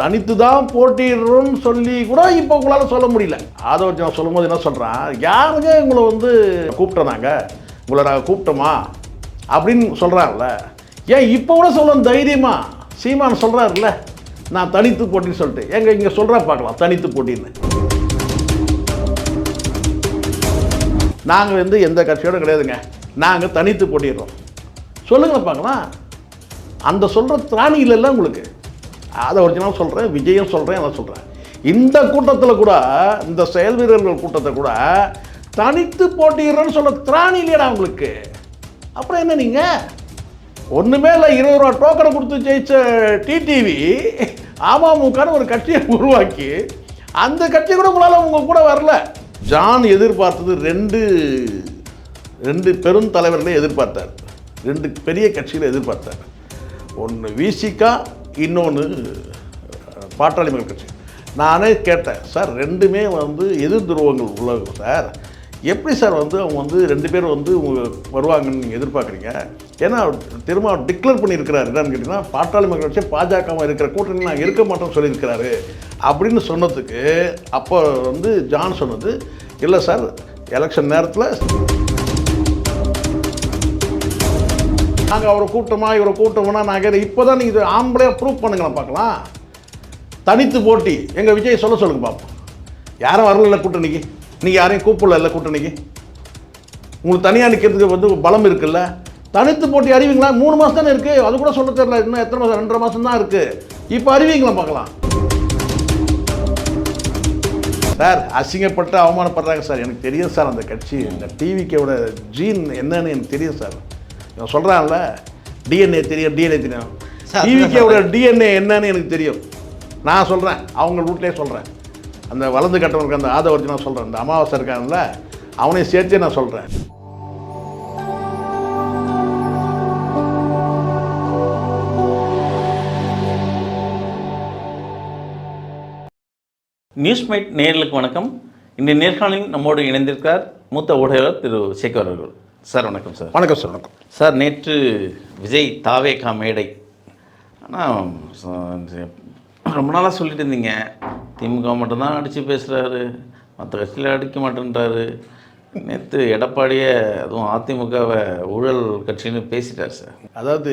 தனித்து தான் போட்டிடுறோம் சொல்லி கூட இப்போ உங்களால் சொல்ல முடியல. அதை வச்சு நான் சொல்லும்போது என்ன சொல்கிறேன் யாருங்க உங்களை வந்து கூப்பிட்டோனாங்க? உங்களை நாங்கள் கூப்பிட்டோமா? அப்படின்னு சொல்கிறாங்கல்ல ஏன் இப்போ கூட சொல்லணும் தைரியமாக சீமான் சொல்கிறாருல்ல நான் தனித்து போட்டின்னு சொல்லிட்டு. எங்க இங்கே சொல்கிறா பார்க்கலாம் தனித்து போட்டின்னு. நாங்கள் வந்து எந்த கட்சியோடு கிடையாதுங்க. நாங்கள் தனித்து போட்டிடுறோம். சொல்லுங்கள் பார்க்கலாம். அந்த சொல்கிற திராணி இல்லைல்ல உங்களுக்கு. அதை ஒரிஜினல் சொல்கிறேன் விஜயம் சொல்கிறேன் அதை சொல்கிறேன் இந்த கூட்டத்தில் கூட இந்த செயல் வீரர்கள் கூட்டத்தை கூட தனித்து போட்டிடுறேன்னு சொல்ல திராணி இல்லையடா உங்களுக்கு அப்புறம் என்ன நீங்கள் ஒன்றுமே இல்லை இருபது ரூபா டோக்கனை கொடுத்து ஜெயிச்ச டிடிவி அமமுகன்னு ஒரு கட்சியை உருவாக்கி அந்த கட்சி கூட உங்களால் உங்க கூட வரல. ஜான் எதிர்பார்த்தது ரெண்டு ரெண்டு பெரும் தலைவர்களை எதிர்பார்த்தார். ரெண்டு பெரிய கட்சிகளை எதிர்பார்த்தார். ஒன்று விசிகா இன்னொன்று பாட்டாளி மக்கள் கட்சி. நானே கேட்டேன் சார் ரெண்டுமே வந்து எதிர் துருவங்கள் உள்ளவங்க சார். எப்படி சார் வந்து அவங்க வந்து ரெண்டு பேரும் வந்து வருவாங்கன்னு நீங்கள் எதிர்பார்க்குறீங்க? ஏன்னா திரும்ப டிக்ளேர் பண்ணியிருக்கிறாரு. என்னன்னு கேட்டிங்கன்னா பாட்டாளி மக்கள் கட்சி பாஜக இருக்கிற கூட்டணி நான் இருக்க மாட்டோம்னு சொல்லியிருக்கிறாரு. அப்படின்னு சொன்னதுக்கு அப்போ வந்து ஜான் சொன்னது இல்லை சார் எலெக்ஷன் நேரத்தில் நாங்கள் அவரை கூட்டமா இவரை கூட்டமா நாங்கள் இப்போ தான் நீங்கள் இது ஆம்பளையாக ப்ரூவ் பண்ணுங்களேன் பார்க்கலாம். தனித்து போட்டி. எங்கள் விஜய் சொல்ல சொல்லுங்க பார்ப்போம் யாரும் வரல கூட்டணிக்கு? நீங்கள் யாரையும் கூப்பிடல கூட்டணிக்கு? உங்களுக்கு தனியாக நிற்கிறதுக்கு வந்து பலம் இருக்குல்ல? தனித்து போட்டி அறிவிங்களா? மூணு மாதம் தானே இருக்குது அது கூட சொல்ல தெரியல. இன்னும் எத்தனை மாதம் ரெண்டரை மாதம் தான் இருக்குது இப்போ அறிவிங்களா பார்க்கலாம். சார் அசிங்கப்பட்டு அவமானப்படுறாங்க சார். எனக்கு தெரியும் சார் அந்த கட்சி. இந்த டிவிக்கோட ஜீன் என்னன்னு எனக்கு தெரியும் சார். நான் சொல்கிறான்ல டிஎன்ஏ தெரியும் டிஎன்ஏ தெரியும். சார், டிவிக்கோட டிஎன்ஏ என்னன்னு எனக்கு தெரியும். நான் சொல்கிறேன் அவங்க வீட்லேயே சொல்கிறேன் அந்த வலது கட்டவனுக்கு அந்த ஆதவர்த்தி நான் சொல்கிறேன் அந்த அமாவாசை இருக்கான்ல அவனையும் சேர்த்தே நான் சொல்கிறேன் நியூஸ் மைட் நேயர்களுக்கு வணக்கம். இந்த நேர்காணலில் நம்மோடு இணைந்திருக்கிறார் மூத்த ஊடகர் திரு சேகர் அவர்கள். சார் வணக்கம் சார். வணக்கம் சார் வணக்கம். சார் நேற்று விஜய் தாவேகா மேடை. ஆனால் ரொம்ப நாளாக சொல்லிட்டு இருந்தீங்க. திமுக மட்டும்தான் அடித்து பேசுகிறாரு மற்ற கட்சியில் அடிக்க மாட்டேன்றாரு. நேற்று எடப்பாடியே அதுவும் அதிமுகவை ஊழல் கட்சின்னு பேசிட்டார் சார். அதாவது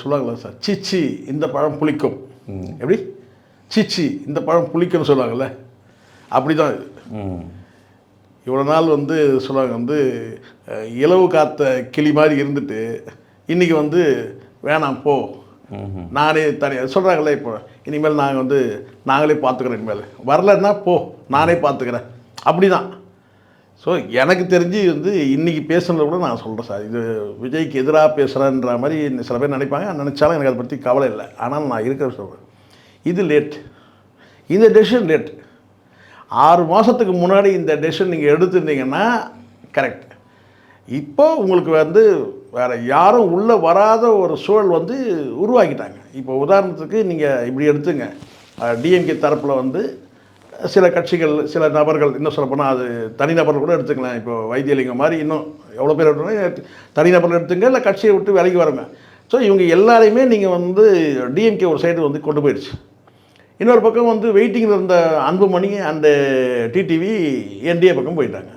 சொல்லுவாங்களா சார் சிச்சி இந்த பழம் புளிக்கும். எப்படி? சிச்சி இந்த பழம் புளிக்கும்னு சொல்லுவாங்கல்ல. அப்படி தான் இவ்வளோ நாள் வந்து சொல்லுவாங்க வந்து இலவு காத்த கிளி மாதிரி இருந்துட்டு இன்றைக்கி வந்து வேணாம் போ. நானே தனியாக சொல்கிறாங்களே இப்போ இனிமேல் நாங்கள் வந்து நாங்களே பார்த்துக்குறோம் இனிமேல். வரலன்னா போ நானே பார்த்துக்கிறேன். அப்படி தான் ஸோ எனக்கு தெரிஞ்சு வந்து இன்றைக்கி பேசுனதை கூட நான் சொல்கிறேன் சார். இது விஜய்க்கு எதிராக பேசுகிறேன்ற மாதிரி சில பேர் நினைப்பாங்க. நினச்சாலும் எனக்கு அதை பற்றி கவலை இல்லை. ஆனால் நான் இருக்கிற சொல்கிறேன் இது லேட் இந்த டெசிஷன் லேட் ஆறு மாதத்துக்கு முன்னாடி இந்த டெசிஷன் நீங்கள் எடுத்திருந்தீங்கன்னா கரெக்ட் இப்போ உங்களுக்கு வந்து வேறு யாரும் உள்ளே வராத ஒரு சூழல் வந்து உருவாக்கிட்டாங்க. இப்போ உதாரணத்துக்கு நீங்கள் இப்படி எடுத்துங்க. டிஎம்கே தரப்பில் வந்து சில கட்சிகள் சில நபர்கள் இன்னும் சொல்லப்போனால் அது தனிநபர்கள் கூட எடுத்துக்கலாம். இப்போ வைத்தியலிங்கம் மாதிரி இன்னும் எவ்வளோ பேர் எடுத்துங்க தனிநபர்கள் எடுத்துங்க இல்லை கட்சியை விட்டு விலகி வரங்க. ஸோ இவங்க எல்லாரையுமே நீங்கள் வந்து டிஎம்கே ஒரு சைடு வந்து கொண்டு போயிடுச்சு. இன்னொரு பக்கம் வந்து வெயிட்டிங்கில் இருந்த அன்புமணி அந்த டிடிவி என்டிஏ பக்கம் போயிட்டாங்க.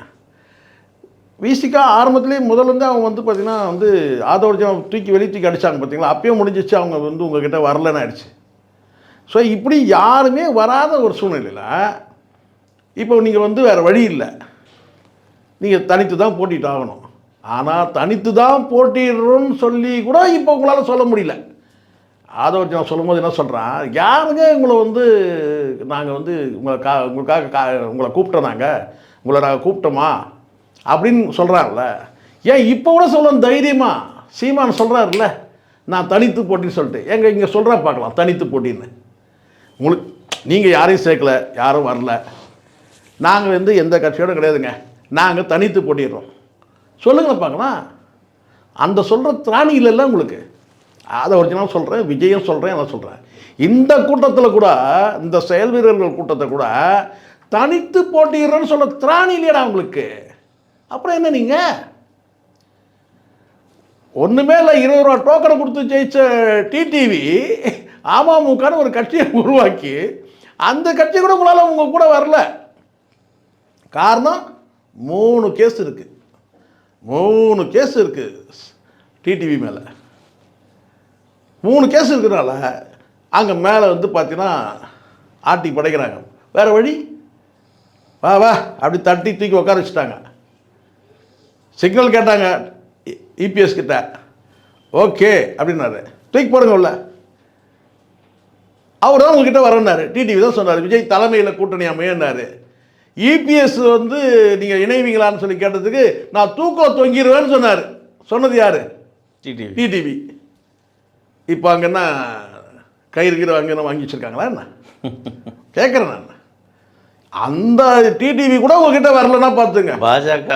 விசிகா ஆரம்பத்துலேயே முதல்லருந்து அவங்க வந்து பார்த்திங்கன்னா வந்து ஆதவர்ஜனம் தூக்கி வெளியே தூக்கி அடித்தாங்க பார்த்தீங்களா அப்பயே முடிஞ்சிச்சு அவங்க வந்து உங்ககிட்ட வரலன்னு ஆயிடுச்சு. ஸோ இப்படி யாருமே வராத ஒரு சூழ்நிலையில் இப்போ நீங்கள் வந்து வேறு வழி இல்லை. நீங்கள் தனித்து தான் போட்டிட்டு ஆகணும் ஆனால் தனித்து தான் போட்டிடுறோம்னு சொல்லி கூட இப்போ உங்களால் சொல்ல முடியல. ஆதவர்ஜன் சொல்லும்போது என்ன சொல்கிறான் யாருங்க உங்களை வந்து நாங்கள் வந்து உங்களை கா உங்களுக்காக கா உங்களை கூப்பிட்டோம் நாங்கள் உங்களை நாங்கள் கூப்பிட்டோமா? அப்படின்னு சொல்கிறாங்கல்ல ஏன் இப்போ கூட சொல்லணும் தைரியமாக சீமான் சொல்கிறாருல்ல நான் தனித்து போட்டின்னு சொல்லிட்டு. எங்கள் இங்கே சொல்கிறா பார்க்கலாம் தனித்து போட்டின்னு. உங்களுக்கு நீங்கள் யாரையும் சேர்க்கல யாரும் வரல. நாங்கள் வந்து எந்த கட்சியோட கிடையாதுங்க. நாங்கள் தனித்து போட்டிடுறோம். சொல்லுங்களேன் பார்க்கலாம். அந்த சொல்கிற திராணி இல்லைல்ல உங்களுக்கு. அதை ஒரிஜினல் சொல்கிறேன் விஜயம் சொல்கிறேன் அதை சொல்கிறேன் இந்த கூட்டத்தில் கூட இந்த செயல் வீரர்கள் கூட்டத்தை கூட தனித்து போட்டிடுறேன்னு சொல்ல திராணி இல்லையடா உங்களுக்கு. அப்புறம் என்ன நீங்கள் ஒன்றுமே இல்லை இருபது ரூபா டோக்கனை கொடுத்து ஜெயிச்ச டிடிவி அமமுகன்னு ஒரு கட்சியை உருவாக்கி அந்த கட்சி கூட உங்களால் உங்கள் கூட வரல. காரணம் மூணு கேஸ் இருக்குது மூணு கேஸ் இருக்குது டிடிவி மேலே. மூணு கேஸ் இருக்கிறனால அங்கே மேலே வந்து பார்த்தீங்கன்னா ஆட்டி படைக்கிறாங்க. வேற வழி? வா வா அப்படி தட்டி தூக்கி உட்கார வச்சுட்டாங்க. சிக்னல் கேட்டாங்க இபிஎஸ் கிட்ட. ஓகே அப்படின்னாரு. தூக்கி போடுங்க உள்ள அவர் தான் உங்ககிட்ட வரேன்னாரு. டிடிவி தான் சொன்னார் விஜய் தலைமையில் கூட்டணி அமையன்னாரு. இபிஎஸ் வந்து நீங்கள் இணைவீங்களான்னு சொல்லி கேட்டதுக்கு நான் தூக்கம் தொங்கிடுவேன்னு சொன்னார். சொன்னது யார்? டிடிவி. டிடிவி. இப்போ அங்கே என்ன கயிறு கீறு அங்கே வாங்கி வச்சுருக்காங்களா என்ன? கேட்குறேன் நான். அந்த டிடிவி கூட உங்ககிட்ட வரலன்னா பார்த்துங்க. பாஜக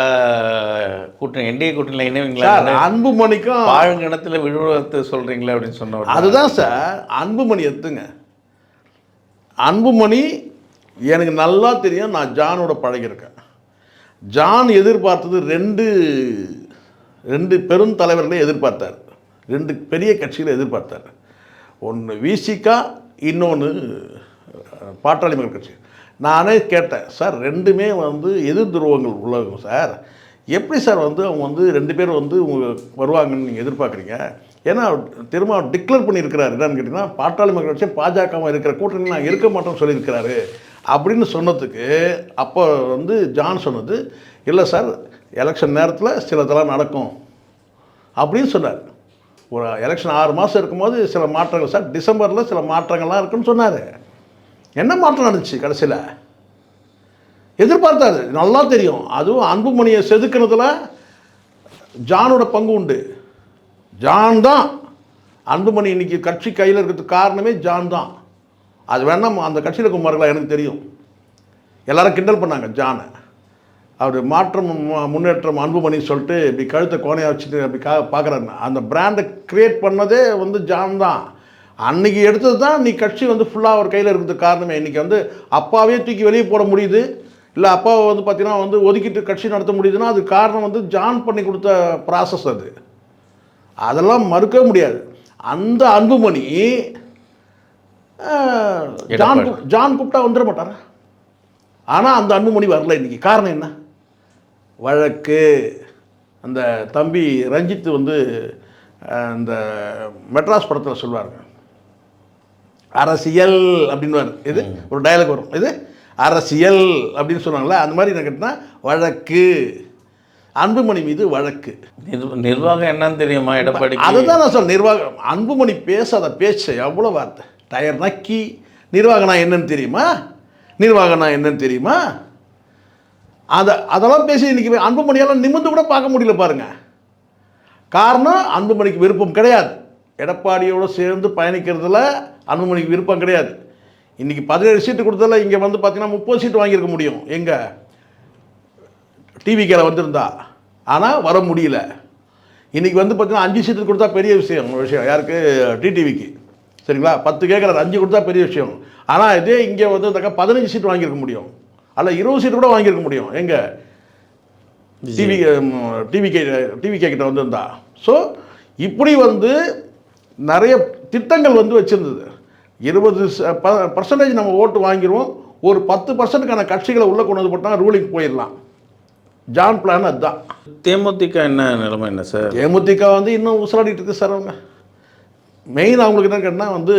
கூட்டணி என்டிஏ கூட்டணியில் இணைவீங்களா அன்புமணிக்கும் பாழுங்கிணத்துல விழுவத்து சொல்றீங்களே அப்படின்னு சொன்ன அதுதான் சார் அன்புமணி எத்துங்க. அன்புமணி எனக்கு நல்லா தெரியும் நான் ஜானோட பழகியிருக்கேன். ஜான் எதிர்பார்த்தது ரெண்டு ரெண்டு பெரும் தலைவர்களை எதிர்பார்த்தார். ரெண்டு பெரிய கட்சிகளை எதிர்பார்த்தார். ஒன்று விசிகா இன்னொன்று பாட்டாளி மக்கள் கட்சி. நானே கேட்டேன் சார் ரெண்டுமே வந்து எதிர் துருவங்கள் உள்ளவங்க சார். எப்படி சார் வந்து அவங்க வந்து ரெண்டு பேரும் வந்து உங்க வருவாங்கன்னு நீங்கள் எதிர்பார்க்குறீங்க? ஏன்னா திரும்ப டிக்ளேர் பண்ணியிருக்கிறாரு என்னன்னு கேட்டிங்கன்னா பாட்டாளி மக்கள் கட்சி பாஜகவும் இருக்கிற கூட்டணி நான் இருக்க மாட்டேன்னு சொல்லியிருக்கிறாரு. அப்படின்னு சொன்னதுக்கு அப்போ வந்து ஜான் சொன்னது இல்லை சார் எலெக்ஷன் நேரத்தில் சிலதெல்லாம் நடக்கும். அப்படின்னு சொன்னார். ஒரு எலெக்ஷன் ஆறு மாதம் இருக்கும்போது சில மாற்றங்கள் சார் டிசம்பரில் சில மாற்றங்கள்லாம் இருக்குன்னு சொன்னார். என்ன மாற்றம் நடந்துச்சு கடைசியில்? எதிர்பார்த்தாரு. நல்லா தெரியும். அதுவும் அன்புமணியை செதுக்கினதுல ஜானோட பங்கு உண்டு. ஜான் தான். அன்புமணி இன்றைக்கி கட்சி கையில் இருக்கிறதுக்கு காரணமே ஜான் தான். அது வேணாம் அந்த கட்சியில் குமார்களாக எனக்கு தெரியும். எல்லாரும் கிண்டல் பண்ணாங்க ஜானை. அவர் மாற்றம் முன்னேற்றம் அன்புமணி சொல்லிட்டு இப்படி கழுத்தை கோணையாக வச்சுட்டு அப்படி கா பார்க்குறாரு அந்த பிராண்டை கிரியேட் பண்ணதே வந்து ஜான் தான். அன்னைக்கு எடுத்தது தான் நீ கட்சி வந்து ஃபுல்லாக அவர் கையில் இருக்கிறதுக்கு காரணமே. இன்றைக்கி வந்து அப்பாவே தூக்கி வெளியே போட முடியுது. இல்லை அப்பாவை வந்து பார்த்தீங்கன்னா வந்து ஒதுக்கிட்டு கட்சி நடத்த முடியுதுன்னா அது காரணம் வந்து ஜான் பண்ணி கொடுத்த ப்ராசஸ் அது. அதெல்லாம் மறுக்கவே முடியாது. அந்த அன்புமணி ஜான் ஜான் கூப்பிட்டா வந்துட மாட்டாரா? ஆனால் அந்த அன்புமணி வரல இன்னைக்கு. காரணம் என்ன? வழக்கு அந்த தம்பி ரஞ்சித் வந்து அஹ், இந்த மெட்ராஸ் படத்தில் சொல்லுவாருங்க. அரசியல் அப்படின்னுவார். இது ஒரு டயலாக் வரும். இது அரசியல் அப்படின்னு சொன்னாங்களே அந்த மாதிரி என்ன கேட்டால் வழக்கு. அன்புமணி மீது வழக்கு. நிர்வ- நிர்வாகம் என்னன்னு தெரியுமா எடப்பாடி அதுதான் நான் சொல்ல நிர்வாகம் அன்புமணி பேசாத பேச்சு எவ்வளோ வார்த்தை. டயர் நக்கி நிர்வாகனா என்னன்னு தெரியுமா? நிர்வாகனா என்னன்னு தெரியுமா? அதை அதெல்லாம் பேசி இன்னைக்கு அன்புமணியெல்லாம் நிமிர்ந்து கூட பார்க்க முடியல பாருங்கள் காரணம் அன்புமணிக்கு விருப்பம் கிடையாது. எடப்பாடியோடு சேர்ந்து பயணிக்கிறதுல அன்புமணிக்கு விருப்பம் கிடையாது. இன்னைக்கு பதினேழு சீட்டு கொடுத்ததில்ல இங்கே வந்து பார்த்திங்கன்னா முப்பது சீட்டு வாங்கியிருக்க முடியும். எங்கே? டிவிக்கில் வந்திருந்தா. ஆனால் வர முடியல. இன்றைக்கி வந்து பார்த்திங்கன்னா அஞ்சு சீட்டு கொடுத்தா பெரிய விஷயம் விஷயம். யாருக்கு? டிடிவிக்கு சரிங்களா? பத்து கேட்குறாரு அஞ்சு கொடுத்தா பெரிய விஷயம். ஆனால் இதே இங்கே வந்து பதினஞ்சு சீட் வாங்கியிருக்க முடியும். அல்ல இருபது சீட்டு கூட வாங்கியிருக்க முடியும். எங்கே? டிவி டிவிகே டிவிகே கிட்ட வந்திருந்தா. ஸோ இப்படி வந்து நிறைய திட்டங்கள் வந்து வச்சுருந்தது. இருபது பர்சன்டேஜ் நம்ம ஓட்டு வாங்கிடுவோம் ஒரு பத்து பர்சன்ட்டுக்கான கட்சிகளை உள்ளே கொண்டு வந்து போட்டால் ரூலிங் போயிடலாம். ஜான் பிளான் அதுதான். தேமுதிக என்ன நிலைமை என்ன சார்? தேமுதிக வந்து இன்னும் உசலாடிட்டு இருக்கு சார் அவங்க. மெயின் அவங்களுக்கு என்ன கேட்டால் வந்து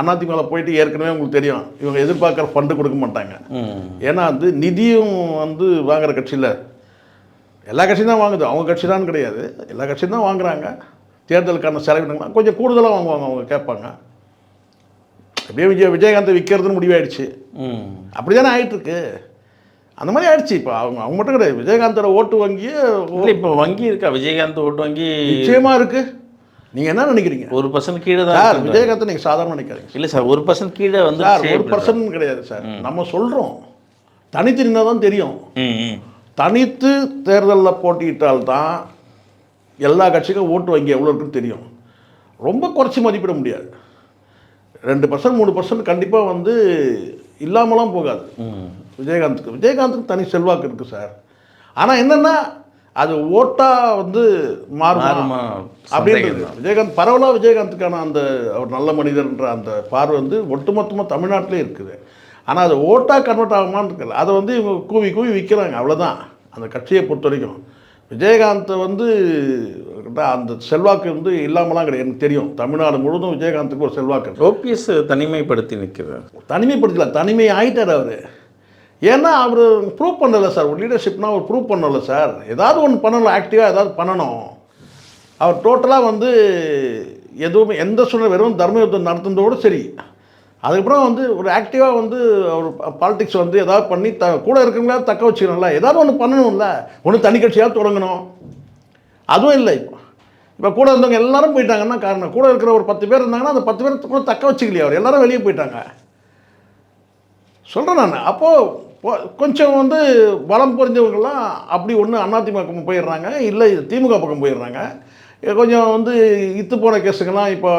அதிமுகவில் போயிட்டு ஏற்கனவே உங்களுக்கு தெரியும். இவங்க எதிர்பார்க்குற ஃபண்டு கொடுக்க மாட்டாங்க. ஏன்னா வந்து நிதியும் வந்து வாங்குற கட்சியில். எல்லா கட்சியும் தான் வாங்குது. அவங்க கட்சி தான் கிடையாது. எல்லா கட்சியும் தான் வாங்குறாங்க. தேர்தலுக்கான செலவினங்கள்லாம் கொஞ்சம் கூடுதலாக வாங்குவாங்க அவங்க கேட்பாங்க. அப்படியே விஜய் விஜயகாந்த் விற்கிறதுன்னு முடிவாயிடுச்சு. அப்படி தானே ஆயிட்டுருக்கு. அந்த மாதிரி ஆயிடுச்சு. இப்போ அவங்க அவங்க மட்டும் கிடையாது. விஜயகாந்தோட ஓட்டு இல்லை இப்போ வங்கி இருக்கா? விஜயகாந்த் ஓட்டு வங்கி நிச்சயமாக இருக்குது நீங்கள் என்ன நினைக்கிறீங்க? ஒரு பர்சன்ட் கீழே தான் சார். விஜயகாந்த் நீங்கள் சாதாரண நினைக்காதீங்க இல்லை சார் ஒரு பர்சன்ட் கீழே வந்து சார் ஒரு பர்சன்ட் கிடையாது சார். நம்ம சொல்கிறோம் தனித்து நின்னா தான் தெரியும். தனித்து தேர்தலில் போட்டியிட்டால் தான் எல்லா கட்சிக்கும் ஓட்டு வங்கி எவ்வளோ இருக்குன்னு தெரியும். ரொம்ப குறைச்சி மதிப்பிட முடியாது. ரெண்டு பர்சன்ட் மூணு பர்சன்ட் கண்டிப்பாக வந்து இல்லாமலாம் போகாது. விஜயகாந்துக்கு. விஜயகாந்துக்கு தனி செல்வாக்கு இருக்குது சார். ஆனால் என்னென்னா அது ஓட்டா வந்து மாறுமா? அப்படின்றது. விஜயகாந்த் பரவலாக விஜயகாந்துக்கான அந்த அவர் நல்ல மனிதர்ன்ற அந்த பார்வை வந்து ஒட்டுமொத்தமாக தமிழ்நாட்டிலே இருக்குது. ஆனால் அது ஓட்டா கன்வெர்ட் ஆகுமான்னு இருக்குல்ல அதை வந்து இவங்க கூவி கூவி விற்கிறாங்க அவ்வளோதான் அந்த கட்சியை பொறுத்த வரைக்கும் விஜயகாந்தை வந்து அந்த செல்வாக்கு வந்து இல்லாமலாம் கிடையாது. எனக்கு தெரியும். தமிழ்நாடு முழுவதும் விஜயகாந்துக்கு ஒரு செல்வாக்கு. ஓபிஎஸ் தனிமைப்படுத்தி நிற்கிறார். தனிமைப்படுத்தல. தனிமை ஆயிட்டார் அவர். ஏன்னா அவர் ப்ரூவ் பண்ணலை சார் ஒரு லீடர்ஷிப்னா அவர் ப்ரூவ் பண்ணலை சார் ஏதாவது ஒன்று பண்ணணும் ஆக்டிவாக ஏதாவது பண்ணணும். அவர் டோட்டலாக வந்து எதுவுமே எந்த சூழ்நிலை வெறும் தர்ம யுத்தம் நடத்துனதோடு சரி. அதுக்கப்புறம் வந்து ஒரு ஆக்டிவாக வந்து அவர் பாலிடிக்ஸ் வந்து ஏதாவது பண்ணி த கூட இருக்கிறவங்களா தக்க வச்சுக்கணும்ல. ஏதாவது ஒன்று பண்ணணும்ல. ஒன்று தனி கட்சியாக தொடங்கணும். அதுவும் இல்லை. இப்போ இப்போ கூட இருந்தவங்க எல்லாரும் போயிட்டாங்கன்னா காரணம்? கூட இருக்கிற ஒரு பத்து பேர் இருந்தாங்கன்னா அந்த பத்து பேர் கூட தக்க வச்சுக்கலையே அவர். எல்லாரும் வெளியே போயிட்டாங்க. சொல்கிறேன் நான். அப்போது கொஞ்சம் வந்து பலம் புரிஞ்சவங்கெல்லாம் அப்படி ஒன்று அதிமுக பக்கம் போயிடுறாங்க இல்லை திமுக பக்கம் போயிடுறாங்க. கொஞ்சம் வந்து இத்து போன கேஸுக்கெல்லாம் இப்போ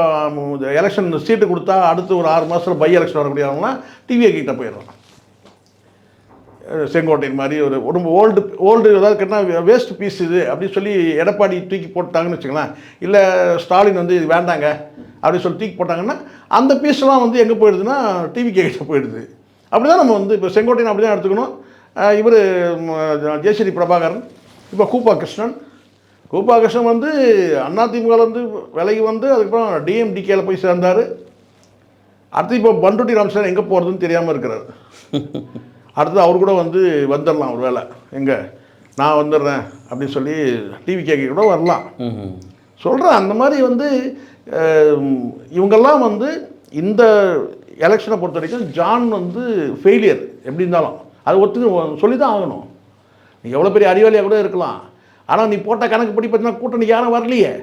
எலெக்ஷன் சீட்டு கொடுத்தா அடுத்து ஒரு ஆறு மாதத்தில் பை எலெக்ஷன் வரக்கூடியவங்களாம் டிவியை கிட்ட போயிடுறாங்க. செங்கோட்டையின் மாதிரி ஒரு ரொம்ப ஓல்டு ஓல்டு ஏதாவது கேட்டால் வேஸ்ட் பீஸ் இது அப்படின்னு சொல்லி எடப்பாடி தூக்கி போட்டாங்கன்னு வச்சுக்கலாம் இல்லை ஸ்டாலின் வந்து இது வேண்டாங்க அப்படின்னு சொல்லி தூக்கி போட்டாங்கன்னா அந்த பீஸ்லாம் வந்து எங்கே போயிடுதுன்னா டிவி கிட்ட போயிடுது. அப்படி தான் நம்ம வந்து இப்போ செங்கோட்டையன் அப்படி தான் எடுத்துக்கணும் இவர் ஜெயஸ்ரீ பிரபாகரன் இப்போ கூப்பா கிருஷ்ணன் கூப்பா கிருஷ்ணன் வந்து அதிமுகவில் வந்து விலகி வந்து அதுக்கப்புறம் டிஎம்டிகேல போய் சேர்ந்தார். அடுத்து இப்போ பண்டுட்டி ராமசாமி எங்கே போகிறதுன்னு தெரியாமல் இருக்கிறார். அடுத்து அவர் கூட வந்து வந்துடலாம் ஒரு வேலை எங்கே? நான் வந்துடுறேன் அப்படின்னு சொல்லி டிவி கேட்க கூட வரலாம். சொல்கிறேன் அந்த மாதிரி வந்து இவங்கெல்லாம் வந்து இந்த எலெக்ஷனை பொறுத்த வரைக்கும் ஜான் வந்து ஃபெயிலியர் எப்படி இருந்தாலும். அது ஒத்து சொல்லி தான் ஆகணும். நீ எவ்வளோ பெரிய அறிவாளியாக கூட இருக்கலாம். ஆனால் நீ போட்ட கணக்குப்படி பார்த்தீங்கன்னா கூட்டணிக்கு யாரும் வரலையே.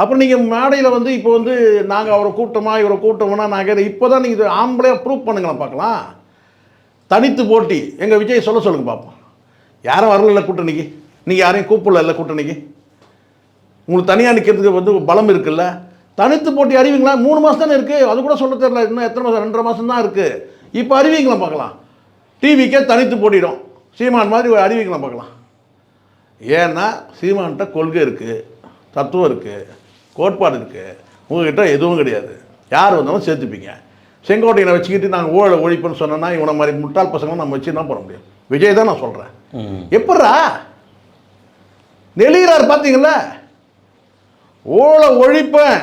அப்புறம் நீங்கள் மேடையில் வந்து இப்போ வந்து நாங்கள் அவரை கூட்டமா இவரை கூட்டோம்னா நாங்கள் இப்போ தான் நீங்கள் இது ஆம்பளையாக ப்ரூவ் பண்ணுங்களேன் பார்க்கலாம். தனித்து போட்டி. எங்கள் விஜய் சொல்ல சொல்லுங்கள் பார்ப்போம் யாரும் வரல கூட்டணிக்கு? நீங்கள் யாரையும் கூப்பிடல இல்லை கூட்டணிக்கு? உங்களுக்கு தனியாக நிற்கிறதுக்கு வந்து பலம் இருக்குல்ல? தனித்து போட்டி அறிவிங்களா? மூணு மாதம் தானே இருக்குது அது கூட சொல்ல தெரியல. இன்னும் எத்தனை மாதம் ரெண்டரை மாதம் தான் இருக்குது இப்போ அறிவிங்களா பார்க்கலாம். டிவிக்கே தனித்து போட்டிடும். சீமான் மாதிரி ஒரு அறிவிங்களா பார்க்கலாம். ஏன்னா சீமான்கிட்ட கொள்கை இருக்குது தத்துவம் இருக்குது கோட்பாடு இருக்குது உங்ககிட்ட எதுவும் கிடையாது. யார் வந்தாலும் சேர்த்துப்பீங்க. செங்கோட்டையனை வச்சுக்கிட்டு நாங்கள் ஊழலை ஒழிப்புன்னு சொன்னோன்னா இவனை மாதிரி முட்டாள் பசங்களை நம்ம வச்சு தான் போட முடியும்? விஜய் தான் நான் சொல்கிறேன் எப்பட்றா? நெளிகிறார் பார்த்தீங்களா ஊழலை ஒழிப்பேன்.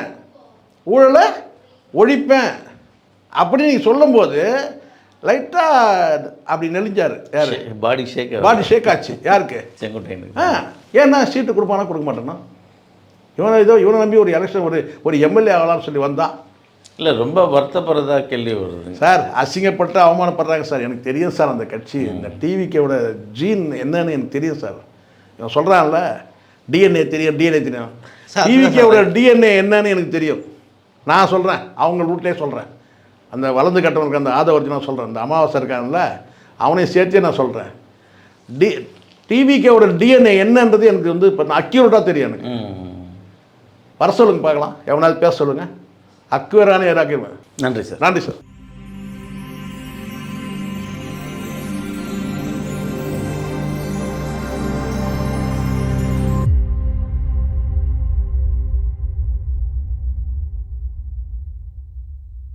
ஊழலை ஒழிப்பேன். அப்படின்னு நீங்கள் சொல்லும்போது லைட்டாக அப்படி நெளிஞ்சார். யார்? பாடி ஷேக் பாடி ஷேக் ஆச்சு. யாருக்கு? செங்கோட்டையனுக்கு. ஆ ஏன்னா சீட்டு கொடுப்பானா கொடுக்க மாட்டேன்னா? இவனை ஏதோ இவனை நம்பி ஒரு எலெக்ஷன் ஒரு ஒரு எம்எல்ஏ ஆகலாம்னு சொல்லி வந்தான் இல்லை ரொம்ப வருத்தப்படுறதா கேள்வி வருதுங்க சார் அசிங்கப்பட்டு அவமானப்படுறாங்க சார். எனக்கு தெரியும் சார் அந்த கட்சி. இந்த டிவிக்கோட ஜீன் என்னன்னு எனக்கு தெரியும் சார். இவன் சொல்கிறான்ல டிஎன்ஏ தெரியும் டிஎன்ஏ தெரியும். சார், டிவிக்கோட டிஎன்ஏ என்னன்னு எனக்கு தெரியும். நான் சொல்கிறேன் அவங்க வீட்லேயே சொல்கிறேன் அந்த வலது கட்டவனுக்கு அந்த ஆதவர்த்தி நான் சொல்கிறேன் அந்த அமாவாசை இருக்கான்ல அவனையும் சேர்த்தே நான் சொல்கிறேன் டி டிவிக்கோட டிஎன்ஏ என்னன்றது எனக்கு வந்து இப்போ அக்யூரேட்டாக தெரியும் எனக்கு. வர சொல்லுங்க பார்க்கலாம். எவனாவது பேச சொல்லுங்கள் அக்குவரான ஏதாக்கிடுவேன் நன்றி சார். நன்றி சார்.